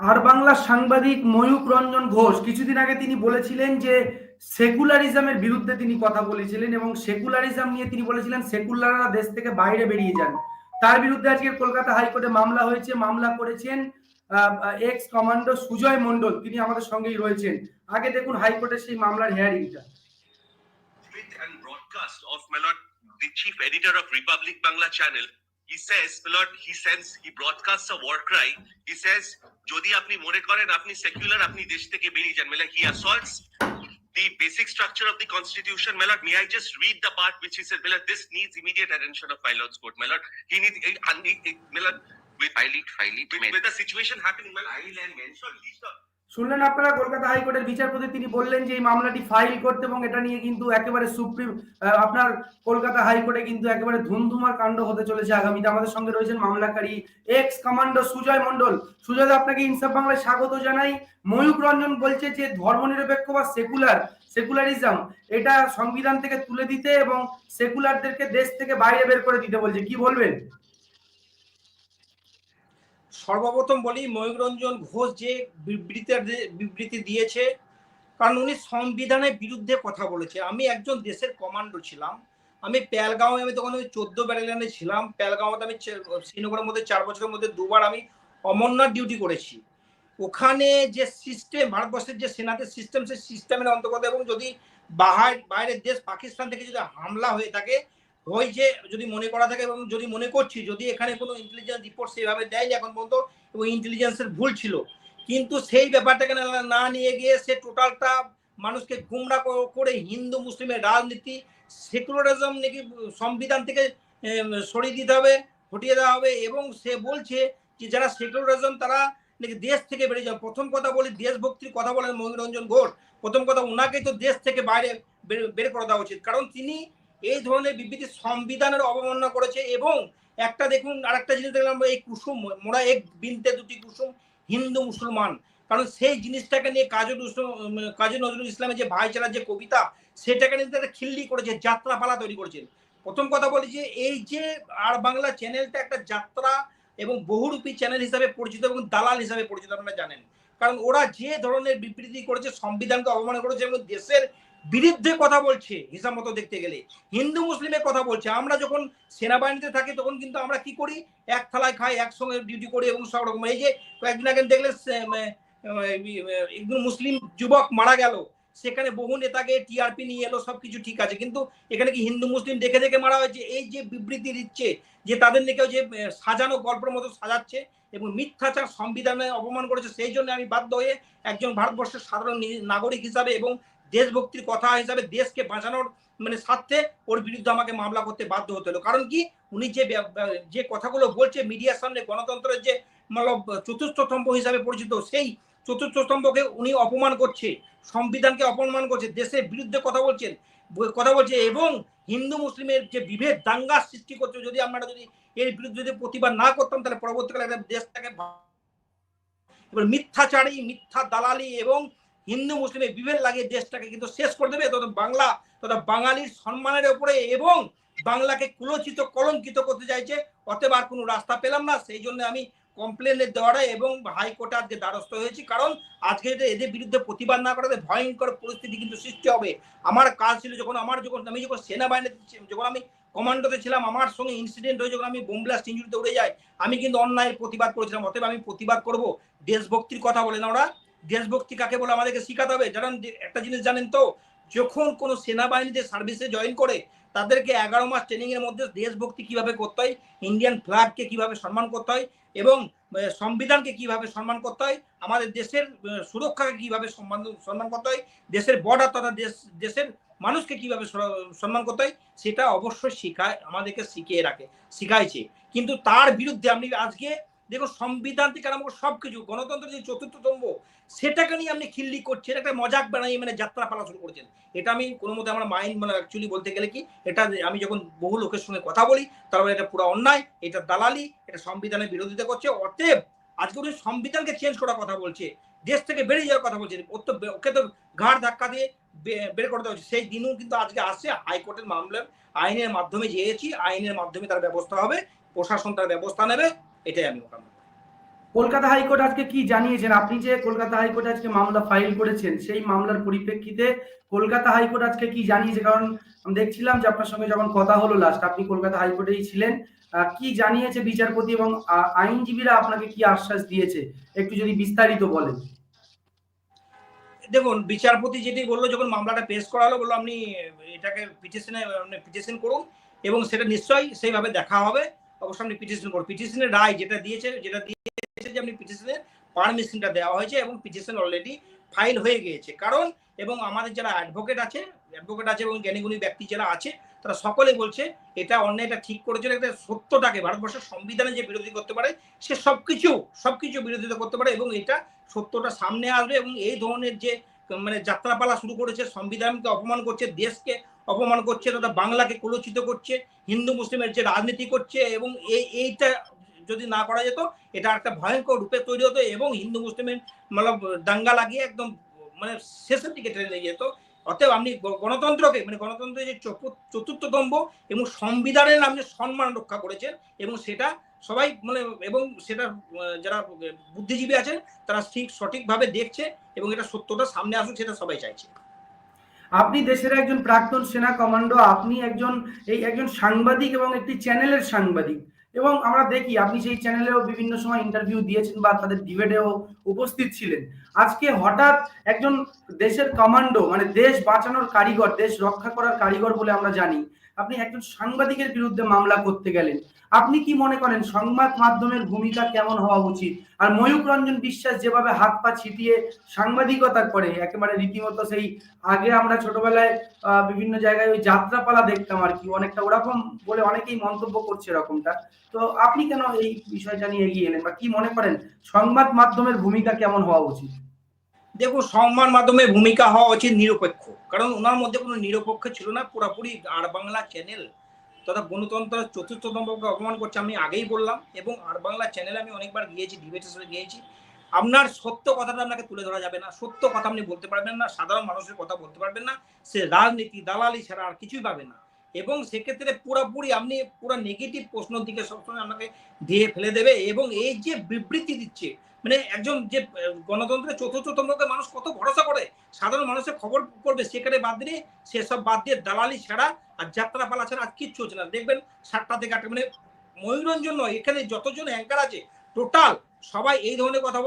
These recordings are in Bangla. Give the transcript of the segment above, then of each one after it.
আর বাংলা সাংবাদিক ময়ূক রঞ্জন ঘোষ কিছুদিন আগে তিনি বলেছিলেন যে সেকুলারিজমের বিরুদ্ধে তিনি কথা বলেছিলেন এবং সেকুলারিজম নিয়ে তিনি বলেছিলেন সেকুলাররা দেশ থেকে বাইরে বেরিয়ে যান তার বিরুদ্ধে আজকে কলকাতা হাইকোর্টে মামলা হয়েছে মামলা করেছেন এক্স কমান্ডো সুজয় মন্ডল তিনি আমাদের সঙ্গেই রয়েছেন আগে দেখুন হাইকোর্টের সেই মামলার হিয়ারিংটা and broadcast of my lord, the chief editor of Republic Bangla channel. He says, my lord, he sends, he broadcasts a war cry. He says, যদি আপনি মনে করেন আপনি সেকুলার আপনি দেশ থেকে বেরিয়ে যান মানে he assaults the basic structure of the constitution my lord may i just read the part which he said my lord this needs immediate attention of my lord's court my lord he needs eh, and he- he- my lord with file it, file it. with, with the situation happening my lord, i will mention these are শুনলেন আপনারা? কলকাতা হাইকোর্টের বিচারপতি, তিনি বললেন যে এই মামলাটি ফাইল করতে এবং এটা নিয়ে কিন্তু একেবারে সুপ্রিম আপনার কলকাতা হাইকোর্টে কিন্তু একেবারে ধুমধুমার কাণ্ড হতে চলেছে আগামীতে। আমাদের সঙ্গে রয়েছেন মামলাকারী এক্স কমান্ডো সুজয় মন্ডল সুজয় আপনাকে ইনসাফ বাংলায় স্বাগত জানাই। ময়ূক রঞ্জন বলছে যে ধর্মনিরপেক্ষ বা সেকুলার সেকুলারিজম এটা সংবিধান থেকে তুলে দিতে এবং সেকুলারদেরকে দেশ থেকে বাইরে বের করে দিতে বলছে। কি বলবেন? সর্বপ্রথম বলি ময়ূরঞ্জন ঘোষ যে বিবৃতি বিবৃতি দিয়েছে, কারণ উনি সংবিধানের বিরুদ্ধে কথা বলেছে। আমি একজন দেশের কমান্ডো ছিলাম। আমি প্যালগাঁওয়ে আমি তখন ওই চোদ্দ ব্যাটালিয়নে ছিলাম। প্যালগাঁওতে আমি শ্রীনগরের মধ্যে চার বছরের মধ্যে দুবার আমি অমরনাথ ডিউটি করেছি। ওখানে যে সিস্টেম ভারতবর্ষের যে সেনাদের সিস্টেম সেই সিস্টেমের অন্তর্গত এবং যদি বাহার বাইরের দেশ পাকিস্তান থেকে যদি হামলা হয়ে থাকে হয়েছে যদি মনে করা থাকে এবং যদি মনে করছি, যদি এখানে কোনো ইন্টেলিজেন্স রিপোর্ট সেভাবে দেয়নি এখন পর্যন্ত এবং ইন্টেলিজেন্সের ভুল ছিল, কিন্তু সেই ব্যাপারটাকে না- নিয়ে গিয়ে সে টোটালটা মানুষকে গুমরা করে হিন্দু, মুসলিমের রাজনীতি সেকুলারিজম নাকি সংবিধান থেকে সরিয়ে দিতে হবে, হটিয়ে দেওয়া হবে এবং সে বলছে যে যারা সেকুলারিজম তারা নাকি দেশ থেকে বেরিয়ে যাবে। প্রথম কথা বলি, দেশভক্তির কথা বলেন মহিরঞ্জন ঘোষ। প্রথম কথা ওনাকে তো দেশ থেকে বাইরে বের করে দেওয়া উচিত। কারণ তিনি এই ধরনের বিবৃতি সংবিধানের অবমাননা করেছে এবং একটা দেখুন আরেকটা জিনিস দেখলাম, এই কুসুম, মোরা এক বিনতে দুটি কুসুম, হিন্দু মুসলমান। কারণ সেই জিনিসটাকে নিয়ে কাজী কাজী নজরুল ইসলামের যে ভাইচারার যে কবিতা, সেটাকে নিয়ে তারা খিল্লি করেছে, যাত্রাপালা তৈরি করেছেন প্রথম কথা বলি যে, এই যে আর বাংলা চ্যানেলটা একটা যাত্রা এবং বহুরূপী চ্যানেল হিসাবে পরিচিত এবং দালাল হিসাবে পরিচিত, আপনারা জানেন। কারণ ওরা যে ধরনের বিবৃতি করেছে, সংবিধানকে অবমাননা করেছে এবং দেশের বিরুদ্ধে কথা বলছে, হিসাব মতো দেখতে গেলে। হিন্দু মুসলিমের কথা বলছে। আমরা যখন সেনাবাহিনীতে থাকি, তখন কিন্তু আমরা কি করি? এক থালায় খাই, একসঙ্গে ডিউটি করি এবং সব রকম। এই যে কয়েকদিন আগে দেখলে একজন মুসলিম যুবক মারা গেল। সেখানে বহু নেতাকে টিআরপি নিয়ে এলো, সবকিছু ঠিক আছে। কিন্তু এখানে কি হিন্দু, মুসলিম দেখে দেখে মারা হয়েছে? এই যে বিবৃতি দিচ্ছে যে তাদের নাকি যে সাজানো গল্পের মতো সাজাচ্ছে এবং মিথ্যাচার সংবিধানে অপমান করেছে, সেই জন্য আমি বাধ্য হয়ে একজন ভারতবর্ষের সাধারণ নাগরিক হিসাবে এবং দেশভক্তির কথা হিসাবে দেশকে বাঁচানোর মানে স্বার্থে ওর বিরুদ্ধে আমাকে মামলা করতে বাধ্য হতে হলো। কারণ কি? উনি যে যে কথাগুলো বলছে মিডিয়ার সামনে গণতন্ত্রের যে মানে চতুর্থ স্তম্ভ হিসাবে পরিচিত, সেই চতুর্থ স্তম্ভকে উনি অপমান করছে, সংবিধানকে অপমান করছে, দেশের বিরুদ্ধে কথা বলছেন কথা বলছে এবং হিন্দু মুসলিমের যে বিভেদ, দাঙ্গা সৃষ্টি করছে, যদি আমরা যদি এর বিরুদ্ধে যদি প্রতিবাদ না করতাম, তাহলে পরবর্তীকালে একটা দেশটাকে এবার মিথ্যাচারী, মিথ্যা দালালি এবং হিন্দু মুসলিমের বিভেদ লাগিয়ে দেশটাকে কিন্তু শেষ করে দেবে। তত বাংলা তথা বাঙালির সম্মানের উপরে এবং বাংলাকে কুলচিত, কলঙ্কিত করতে চাইছে। অতএব আর কোনো রাস্তা পেলাম না। সেই জন্য আমি কমপ্লেনের দেওয়াটা এবং হাইকোর্টে আজকে দ্বারস্থ হয়েছি। কারণ আজকে এদের বিরুদ্ধে প্রতিবাদ না করাতে ভয়ঙ্কর পরিস্থিতি কিন্তু সৃষ্টি হবে। আমার কাজ ছিল যখন আমার যখন আমি যখন সেনাবাহিনীতে যখন আমি কমান্ডোতে ছিলাম, আমার সঙ্গে ইনসিডেন্ট হয়ে যখন আমি বোম ব্লাস্ট ইঞ্জুরিতে উড়ে যাই, আমি কিন্তু অন্যায়ের প্রতিবাদ করেছিলাম। অতএব আমি প্রতিবাদ করব। দেশভক্তির কথা বলে না ওরা। দেশভক্তি কাকে বলে আমাদেরকে শিখাতে হবে? জানেন একটা জিনিস জানেন তো, যখন কোনো সেনাবাহিনীতে সার্ভিসে জয়েন করে, তাদেরকে এগারো মাস ট্রেনিং এর মধ্যে দেশভক্তি কীভাবে করতে হয় ইন্ডিয়ান ফ্ল্যাগকে কীভাবে সম্মান করতে হয় এবং সংবিধানকে কীভাবে সম্মান করতে হয়, আমাদের দেশের সুরক্ষাকে কীভাবে সম্মান সম্মান করতে হয়, দেশের বর্ডার তথা দেশ, দেশের মানুষকে কীভাবে সম্মান করতে হয়, সেটা অবশ্যই শিখায়, আমাদেরকে শিখিয়ে রাখে, শিখাইছে। কিন্তু তার বিরুদ্ধে আপনি আজকে দেখুন সংবিধান থেকে আরম্ভ সবকিছু গণতন্ত্রের যে চতুর্থ স্তম্ভ, সেটাকে নিয়ে আপনি খিল্লি করছেন, একটা মজাক বানাই মানে যাত্রা পালা শুরু করছেন। এটা আমি কোনো মতে আমার মাইন্ড মানে অ্যাকচুয়ালি বলতে গেলে কি, এটা আমি যখন বহু লোকের সঙ্গে কথা বলি তারপরে এটা পুরো অন্যায়, এটা দালালি, এটা সংবিধানের বিরোধিতা করছে, অতএব আজকে উনি সংবিধানকে চেঞ্জ করার কথা বলছে, দেশ থেকে বেরিয়ে যাওয়ার কথা বলছে, ওর তো ওকে তো ঘাড় ধাক্কা দিয়ে বের করে দেওয়া সেই দিনও কিন্তু আজকে আসছে, হাইকোর্টের মামলার আইনের মাধ্যমে যেয়েছি, আইনের মাধ্যমে তার ব্যবস্থা হবে, প্রশাসন তার ব্যবস্থা নেবে এটাই আমি মোটামুটি কলকাতা হাইকোর্ট আজকে কি জানিয়েছেন? আপনি যে কলকাতা হাইকোর্ট আজকে মামলা ফাইল করেছেন সেই মামলার পরিপ্রেক্ষিতে কলকাতা হাইকোর্ট আজকে কি জানিয়েছে? কারণ আমি দেখছিলাম যে আপনার সঙ্গে যখন কথা হলো লাস্ট আপনি কলকাতা হাইকোর্টেই ছিলেন। কি জানিয়েছে বিচারপতি এবং আইনজীবীরা আপনাকে কি আশ্বাস দিয়েছে? একটু যদি বিস্তারিত বলেন। দেখুন বিচারপতি যেটি বলল যখন মামলাটা পেশ করা হলো বলল আপনি এটাকে পিটিশনে পিটিশন করুন এবং সেটা নিশ্চয়ই সেইভাবে দেখা হবে। অবশ্যই আপনি পিটিশন করুন পিটিশনের রায় যেটা দিয়েছে যেটা দিয়েছে যে আপনি পিটিশনের পারমিশনটা দেওয়া হয়েছে এবং পিটিশন অলরেডি ফাইল হয়ে গিয়েছে। কারণ এবং আমাদের যারা অ্যাডভোকেট আছে অ্যাডভোকেট আছে এবং জ্ঞানীগুণী ব্যক্তি যারা আছে, তারা সকলে বলছে, এটা অন্যায়টা ঠিক করেছে একটা সত্যটাকে, ভারতবর্ষের সংবিধানে যে বিরোধী করতে পারে, সে সবকিছু সবকিছু বিরোধিতা করতে পারে এবং এটা সত্যটা সামনে আসবে এবং এই ধরনের যে মানে যাত্রাপালা শুরু করেছে, সংবিধানকে অপমান করছে, দেশকে অপমান করছে, তথা বাংলাকে কলুষিত করছে, হিন্দু, মুসলিমের যে রাজনীতি করছে এবং এই, এইটা যদি না করা যেত, এটা একটা ভয়ঙ্কর রূপে তৈরি হতো এবং হিন্দু, মুসলিমের মানে দাঙ্গা লাগিয়ে একদম মানে শেষের দিকে টেনে নিয়ে যেত। অতএব আপনি গণতন্ত্রকে মানে গণতন্ত্রের যে চতুর্থ দম্ভ এবং সংবিধানের আপনি সম্মান রক্ষা করেছেন এবং সেটা সবাই মানে এবং সেটা যারা বুদ্ধিজীবী আছেন, তারা ঠিক সঠিকভাবে দেখছে এবং এটা সত্যটা সামনে আসুক, সেটা সবাই চাইছে। আপনি দেশের একজন প্রাক্তন সেনা কমান্ডো, আপনি একজন, এই একজন সাংবাদিক এবং একটি চ্যানেলের সাংবাদিক। এবং আমরা দেখি, আপনি সেই চ্যানেলেও বিভিন্ন সময় ইন্টারভিউ দিয়েছেন বা তাদের ডিবেটেও উপস্থিত ছিলেন। আজকে হঠাৎ একজন দেশের কমান্ডো মানে দেশ বাঁচানোর কারিগর, দেশ রক্ষা করার কারিগর বলে আমরা জানি, আপনি একজন সাংবাদিকের বিরুদ্ধে মামলা করতে গেলেন। আপনি কি মনে করেন সংবাদ মাধ্যমের ভূমিকা কেমন হওয়া উচিত? আর ময়ূক রঞ্জন বিশ্বাস যেভাবে হাত পা ছিটিয়ে সাংবাদিকতা করে, একেবারে রীতিমতো সেই আগে আমরা ছোটবেলায় বিভিন্ন জায়গায় ওই যাত্রাপালা দেখতাম আর কি, অনেকটা ওরকম বলে অনেকেই মন্তব্য করছে এরকমটা। তো আপনি কেন এই বিষয়টা নিয়ে এগিয়ে এলেন বা কি মনে করেন? সংবাদ মাধ্যমের ভূমিকা কেমন হওয়া উচিত? দেখুন সংবাদ মাধ্যমে ভূমিকা হওয়া উচিত নিরপেক্ষ। কারণ ওনার মধ্যে কোনো নিরপেক্ষ ছিল না, পুরোপুরি আর বাংলা চ্যানেল তথা গণতন্ত্র চতুর্থ দম্ভকে অপমান করছে আমি আগেই বললাম, এবং আর বাংলা চ্যানেলে আমি অনেকবার গিয়েছি ডিবেটে গিয়েছি। আপনার সত্য কথাটা আপনাকে তুলে ধরা যাবে না, সত্য কথা আপনি বলতে পারবেন না, সাধারণ মানুষের কথা বলতে পারবেন না, সে রাজনীতি, দালালি ছাড়া আর কিছুই পাবে না। এবং সেক্ষেত্রে পুরোপুরি আপনি পুরো নেগেটিভ প্রশ্নের দিকে সবসময় আপনাকে দিয়ে ফেলে দেবে, এবং এই যে বিবৃতি দিচ্ছে মানে একজন যে গণতন্ত্রের চতুর্থ তন্ত্রকে মানুষ কত ভরসা করে, সাধারণ মানুষের খবর করবে সেখানে বাদ দিয়ে সেসব বাদ দিয়ে দালালি ছাড়া আর যাত্রাপালা ছাড়া আর কিচ্ছু হচ্ছে না। দেখবেন সাতটা থেকে আটটা মানে ময়ূরঞ্জন নয়, এখানে যতজন অ্যাঙ্কার আছে টোটাল সবাই এই ধরনের কথা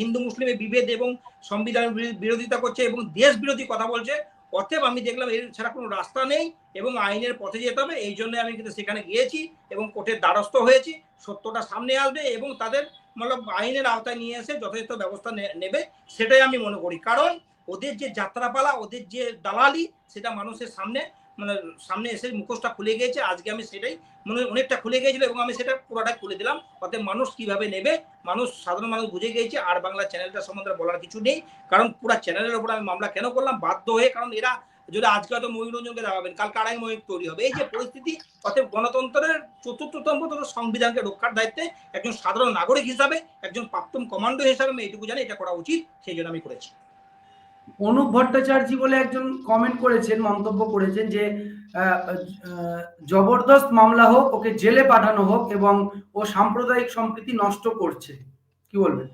হিন্দু মুসলিমের বিভেদ এবং সংবিধানের বিরো- বিরোধিতা করছে এবং দেশ বিরোধী কথা বলছে, অতএব আমি দেখলাম এর ছাড়া কোনো রাস্তা নেই এবং আইনের পথে যেতে হবে, এই জন্য আমি কিন্তু সেখানে গিয়েছি এবং কোর্টের দ্বারস্থ হয়েছি, সত্যটা সামনে আসবে এবং তাদের মতলব আইনের আওতায় নিয়ে এসে যথেষ্ট ব্যবস্থা নেবে সেটাই আমি মনে করি কারণ ওদের যে যাত্রাপালা ওদের যে দালালি সেটা মানুষের সামনে মানে সামনে এসে মুখোশটা খুলে গিয়েছে আজকে আমি সেটাই মানে অনেকটা খুলে গিয়েছিল এবং আমি সেটা পুরোটা খুলে দিলাম অতএব মানুষ কীভাবে নেবে? মানুষ সাধারণ মানুষ বুঝে গিয়েছে। আর বাংলা চ্যানেলটা সম্বন্ধে বলার কিছু নেই। কারণ পুরো চ্যানেলের উপর আমি মামলা কেন করলাম? বাধ্য হয়ে, কারণ এরা যদি আজকে হয়তো ময়ূরঞ্জনকে দেওয়াবেন কাল কারাই ময়ূর তৈরি হবে। এই যে পরিস্থিতি অতএব গণতন্ত্রের চতুর্থতম সংবিধানকে রক্ষার দায়িত্বে একজন সাধারণ নাগরিক হিসাবে একজন প্রাক্তন কমান্ডো হিসাবে আমি এইটুকু জানি এটা করা উচিত সেই জন্য আমি করেছি। অনুপ ভট্টাচার্য বলে একজন কমেন্ট করেছেন মন্তব্য করেছেন যে জবরদস্ত মামলা হোক ওকে জেলে পাঠানো হোক এবং ও সাম্প্রদায়িক সম্প্রীতি নষ্ট করছে। কি বলবেন?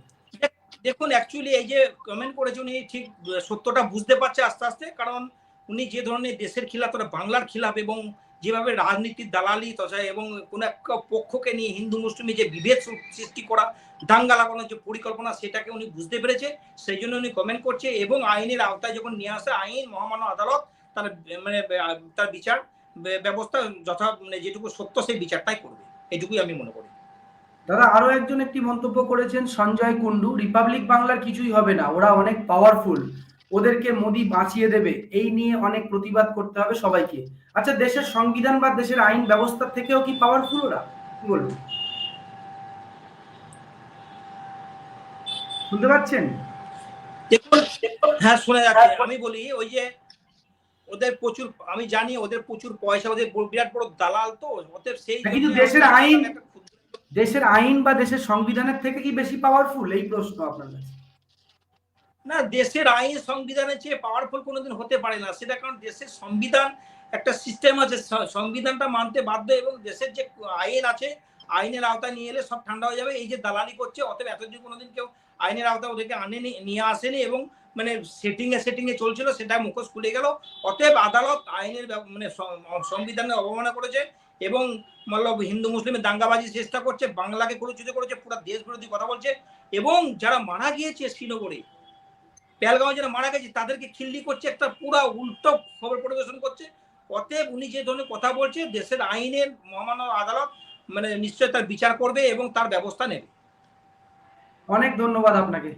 দেখুন অ্যাকচুয়ালি এই যে কমেন্ট করেছে উনি ঠিক সত্যটা বুঝতে পারছে আস্তে আস্তে কারণ উনি যে ধরনের দেশের খিলাফ বাংলার খিলাফ এবং যেভাবে রাজনীতির দালালি তথা এবং কোন এক পক্ষকে নিয়ে হিন্দু, মুসলিমে যে বিভেদ সৃষ্টি করা, দাঙ্গা লাগানোর যে পরিকল্পনা, সেটাকে উনি বুঝতে পেরেছে। সেই জন্য উনি কমেন্ট করছে এবং আইনের আওতায় যখন নিয়ে আসে, আইন, মহামান্য আদালত তার মানে তার বিচার ব্যবস্থা যথা মানে যেটুকু সত্য সেই বিচারটাই করবে। এটুকুই আমি মনে করি। দাদা, আরও একজন একটি মন্তব্য করেছেন, সঞ্জয় কুন্ডু রিপাবলিক বাংলার কিছুই হবে না, ওরা অনেক পাওয়ারফুল ওদেরকে মোদি বাঁচিয়ে দেবে এই নিয়ে অনেক প্রতিবাদ করতে হবে সবাইকে। আচ্ছা দেশের সংবিধান বা দেশের আইন ব্যবস্থার থেকেও কি পাওয়ারফুল ওরা? কি বলবেন শুনতে পাচ্ছেন? হ্যাঁ শোনা যাচ্ছে। আমি বলি ওই যে ওদের প্রচুর আমি জানি ওদের প্রচুর পয়সা ওদের বিরাট বড় দালাল তো ওদের সেই হ্যাঁ, কিন্তু দেশের আইন- দেশের আইন বা দেশের সংবিধানের থেকে কি বেশি পাওয়ারফুল এই প্রশ্ন আপনার কাছে। না, দেশের আইন সংবিধানের চেয়ে পাওয়ারফুল কোনোদিন হতে পারে না। সেটা কারণ দেশের সংবিধান, একটা সিস্টেম আছে সংবিধানটা মানতে বাধ্য এবং দেশের যে আইন আছে, আইনের আওতায় নিয়ে এলে সব ঠান্ডা হয়ে যাবে। এই যে দালালি করছে, অতএব এতদিন কোনোদিন কেউ আইনের আওতায় ওদেরকে আনেনি, নিয়ে আসেনি এবং মানে সেটিং এ সেটিং এ চলছিল, সেটা মুখোশ খুলে গেল। অতএব আদালত আইনের মানে সং- সংবিধানের অবমাননা করেছে এবং মতলব হিন্দু মুসলিমের দাঙ্গাবাজি চেষ্টা করছে, বাংলাকে কলুচিত করেছে, পুরো দেশ বিরোধী কথা বলছে এবং যারা মারা গিয়েছে শ্রীনগরে পেলগাঁও যারা মারা গেছে, তাদেরকে খিল্লি করছে, একটা পুরো উল্টো খবর পরিবেশন করছে। অতএব উনি যে ধরনের কথা বলছে, দেশের আইনের মহামান্য আদালত মানে নিশ্চয় তার বিচার করবে এবং তার ব্যবস্থা নেবে। অনেক ধন্যবাদ আপনাকে।